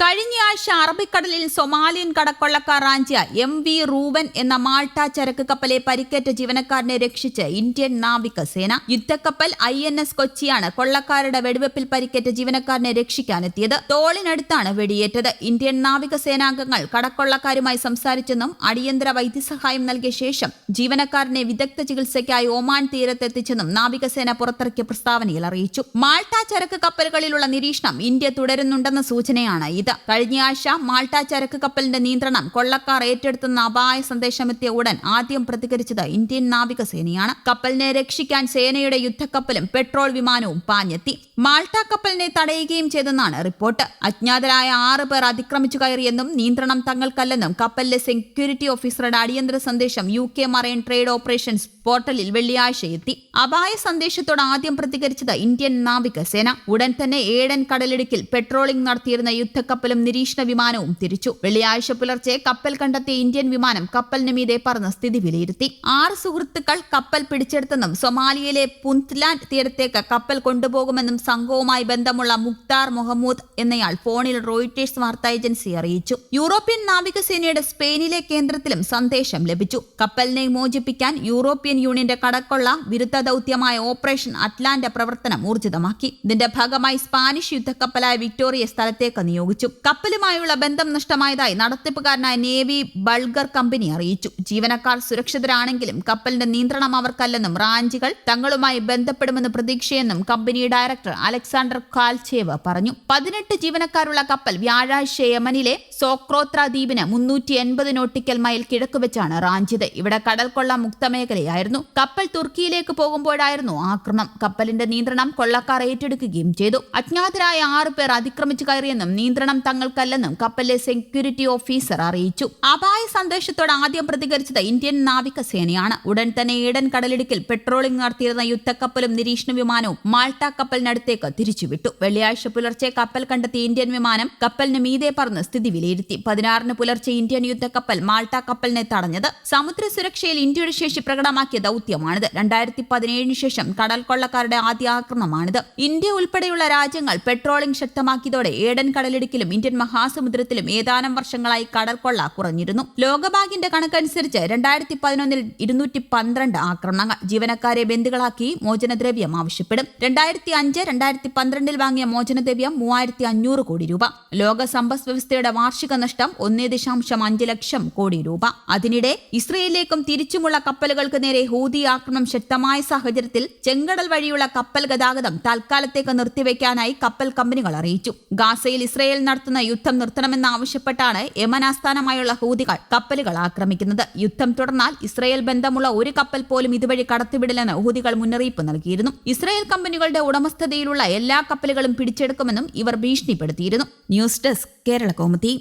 കഴിഞ്ഞയാഴ്ച അറബിക്കടലിൽ സൊമാലിയൻ കടക്കൊള്ളക്കാർ റാഞ്ചിയ എം വി റൂവൻ എന്ന മാൾട്ട ചരക്ക് കപ്പലെ പരിക്കേറ്റ ജീവനക്കാരനെ രക്ഷിച്ച് ഇന്ത്യൻ നാവിക നാവികസേന യുദ്ധക്കപ്പൽ ഐ എൻ എസ് കൊച്ചിയാണ് കൊള്ളക്കാരുടെ വെടിവെപ്പിൽ പരിക്കേറ്റ ജീവനക്കാരനെ രക്ഷിക്കാനെത്തിയത്. തോളിനടുത്താണ് വെടിയേറ്റത്. ഇന്ത്യൻ നാവിക നാവികസേനാംഗങ്ങൾ കടക്കൊള്ളക്കാരുമായി സംസാരിച്ചെന്നും അടിയന്തര വൈദ്യസഹായം നൽകിയ ശേഷം ജീവനക്കാരനെ വിദഗ്ധ ചികിത്സയ്ക്കായി ഒമാൻ തീരത്തെത്തിച്ചെന്നും നാവികസേന പുറത്തിറക്കിയ പ്രസ്താവനയിൽ അറിയിച്ചു. മാൾട്ട ചരക്ക് കപ്പലുകളിലുള്ള നിരീക്ഷണം ഇന്ത്യ തുടരുന്നുണ്ടെന്ന സൂചനയാണ് ഇത് കഴിഞ്ഞയാഴ്ച മാൾട്ട ചരക്ക് കപ്പലിന്റെ നിയന്ത്രണം കൊള്ളക്കാർ ഏറ്റെടുത്തെന്ന അപായ സന്ദേശമെത്തിയ ഉടൻ ആദ്യം പ്രതികരിച്ചത് ഇന്ത്യൻ നാവികസേനയാണ് കപ്പലിനെ രക്ഷിക്കാൻ സേനയുടെ യുദ്ധക്കപ്പലും പെട്രോൾ വിമാനവും പാഞ്ഞെത്തി. മാൾട്ട കപ്പലിനെ തടയുകയും ചെയ്തെന്നാണ് റിപ്പോർട്ട്. അജ്ഞാതരായ ആറ് പേർ അതിക്രമിച്ചു കയറിയെന്നും നിയന്ത്രണം തങ്ങൾക്കല്ലെന്നും കപ്പലിലെ സെക്യൂരിറ്റി ഓഫീസറുടെ അടിയന്തര സന്ദേശം U K marine trade operations പോർട്ടലിൽ വെള്ളിയാഴ്ച എത്തി അപായ സന്ദേശത്തോട് ആദ്യം പ്രതികരിച്ചത് ഇന്ത്യൻ നാവികസേന ഉടൻ തന്നെ ഏഡൻ കടലിടുക്കിൽ പെട്രോളിംഗ് നടത്തിയിരുന്ന യുദ്ധക്കപ്പലും നിരീക്ഷണ വിമാനവും തിരിച്ചു. വെള്ളിയാഴ്ച പുലർച്ചെ കപ്പൽ കണ്ടെത്തിയ ഇന്ത്യൻ വിമാനം കപ്പലിന് മീതെ പറന്ന് സ്ഥിതി വിലയിരുത്തി. ആറ് സുഹൃത്തുക്കൾ കപ്പൽ പിടിച്ചെടുത്തെന്നും സൊമാലിയയിലെ പുന്ത്ലാൻഡ് തീരത്തേക്ക് കപ്പൽ കൊണ്ടുപോകുമെന്നും സംഘവുമായി ബന്ധമുള്ള മുക്താർ മുഹമ്മൂദ് എന്നയാൾ ഫോണിൽ റോയിറ്റേഴ്സ് വാർത്താ ഏജൻസി അറിയിച്ചു. യൂറോപ്യൻ നാവികസേനയുടെ സ്പെയിനിലെ കേന്ദ്രത്തിലും സന്ദേശം ലഭിച്ചു. കപ്പലിനെ മോചിപ്പിക്കാൻ യൂറോപ്യൻ യൂണിയന്റെ കടക്കൊള്ള വിരുദ്ധ ദൗത്യമായ ഓപ്പറേഷൻ അറ്റ്ലാന്റ പ്രവർത്തനം ഊർജിതമാക്കി. ഇതിന്റെ ഭാഗമായി സ്പാനിഷ് യുദ്ധക്കപ്പലായ വിക്ടോറിയ സ്ഥലത്തേക്ക് നിയോഗിച്ചു. കപ്പലുമായുള്ള ബന്ധം നഷ്ടമായതായി നടത്തിപ്പുകാരനായ നേവി ബൾഗർ കമ്പനി അറിയിച്ചു. ജീവനക്കാർ സുരക്ഷിതരാണെങ്കിലും കപ്പലിന്റെ നിയന്ത്രണം അവർക്കല്ലെന്നും റാഞ്ചികൾ തങ്ങളുമായി ബന്ധപ്പെടുമെന്ന് പ്രതീക്ഷയെന്നും കമ്പനി ഡയറക്ടർ അലക്സാണ്ടർ കാൽച്ചേവ് പറഞ്ഞു. പതിനെട്ട് ജീവനക്കാരുള്ള കപ്പൽ വ്യാഴാഴ്ച യമനിലെ സോക്രോത്ര ദ്വീപിന് മുന്നൂറ്റി എൺപത് നോട്ടിക്കൽ മൈൽ കിഴക്ക് വെച്ചാണ് റാഞ്ചിത്. ഇവിടെ കടൽക്കൊള്ള മുക്തമേഖലയായിരുന്നു. കപ്പൽ തുർക്കിയിലേക്ക് പോകുമ്പോഴായിരുന്നു ആക്രമണം കപ്പലിന്റെ നിയന്ത്രണം കൊള്ളക്കാർ ഏറ്റെടുക്കുകയും ചെയ്തു. അജ്ഞാതരായ ആറ് പേർ അതിക്രമിച്ചു കയറിയെന്നും നിയന്ത്രണം തങ്ങൾക്കല്ലെന്നും കപ്പലിലെ സെക്യൂരിറ്റി ഓഫീസർ അറിയിച്ചു. അപായ സന്ദേശത്തോട് ആദ്യം പ്രതികരിച്ചത് ഇന്ത്യൻ നാവികസേനയാണ്. ഉടൻ തന്നെ ഏടൻ കടലിടുക്കിൽ പെട്രോളിംഗ് നടത്തിയിരുന്ന യുദ്ധക്കപ്പലും നിരീക്ഷണ വിമാനവും മാൾട്ട കപ്പലിനടുത്തേക്ക് തിരിച്ചുവിട്ടു. വെള്ളിയാഴ്ച പുലർച്ചെ കപ്പൽ കണ്ടെത്തിയ ഇന്ത്യൻ വിമാനം കപ്പലിന് മീതെ പറന്ന് സ്ഥിതി വിലയിരുത്തി. പതിനാറിന് പുലർച്ചെ ഇന്ത്യൻ യുദ്ധക്കപ്പൽ മാൾട്ട കപ്പലിനെ തടഞ്ഞത്. സമുദ്ര സുരക്ഷയിൽ ഇന്ത്യയുടെ ശേഷി പ്രകടമാക്കിയ ദൗത്യമാണിത്. രണ്ടായിരത്തി പതിനേഴിന് ശേഷം കടൽ കൊള്ളക്കാരുടെ ആദ്യ ആക്രമണമാണിത്. ഇന്ത്യ ഉൾപ്പെടെയുള്ള രാജ്യങ്ങൾ പെട്രോളിംഗ് ശക്തമാക്കിയതോടെ ഏഡൻ കടലിടുക്കിലും ഇന്ത്യൻ മഹാസമുദ്രത്തിലും ഏതാനും വർഷങ്ങളായി കടൽക്കൊള്ള കൊള്ള കുറഞ്ഞിരുന്നു. ലോകബാങ്കിന്റെ കണക്കനുസരിച്ച് രണ്ടായിരത്തി പതിനൊന്നിൽ ഇരുന്നൂറ്റി പന്ത്രണ്ട് ആക്രമണങ്ങൾ ജീവനക്കാരെ ബന്ധുക്കളാക്കി മോചനദ്രവ്യം ആവശ്യപ്പെടും. രണ്ടായിരത്തി അഞ്ച് രണ്ടായിരത്തി പന്ത്രണ്ടിൽ വാങ്ങിയ മോചനദ്രവ്യം മൂവായിരത്തി അഞ്ഞൂറ് കോടി രൂപ. ലോക സമ്പദ് വ്യവസ്ഥയുടെ വാർഷിക നഷ്ടം ഒന്നേ ദശാംശം അഞ്ച് ലക്ഷം കോടി രൂപ. അതിനിടെ ഇസ്രയേലിലേക്കും തിരിച്ചുമുള്ള കപ്പലുകൾക്ക് നേരെ ഹൂതി ആക്രമണം ശക്തമായ സാഹചര്യത്തിൽ ചെങ്കടൽ വഴിയുള്ള കപ്പൽ ഗതാഗതം തൽക്കാലത്തേക്ക് നിർത്തിവെക്കാനായി കപ്പൽ കമ്പനികൾ അറിയിച്ചു. ഗാസയിൽ ഇസ്രയേൽ നടത്തുന്ന യുദ്ധം നിർത്തണമെന്നാവശ്യപ്പെട്ടാണ് യമൻ ആസ്ഥാനമായുള്ള ഹൂതികൾ കപ്പലുകൾ ആക്രമിക്കുന്നത്. യുദ്ധം തുടർന്നാൽ ഇസ്രയേൽ ബന്ധമുള്ള ഒരു കപ്പൽ പോലും ഇതുവഴി കടത്തിവിടില്ലെന്ന് ഹൂതികൾ മുന്നറിയിപ്പ് നൽകിയിരുന്നു. ഇസ്രയേൽ കമ്പനികളുടെ ഉടമസ്ഥതയിലുള്ള എല്ലാ കപ്പലുകളും പിടിച്ചെടുക്കുമെന്നും ഇവർ ഭീഷണിപ്പെടുത്തിയിരുന്നു. News desk Kerala Kaumudi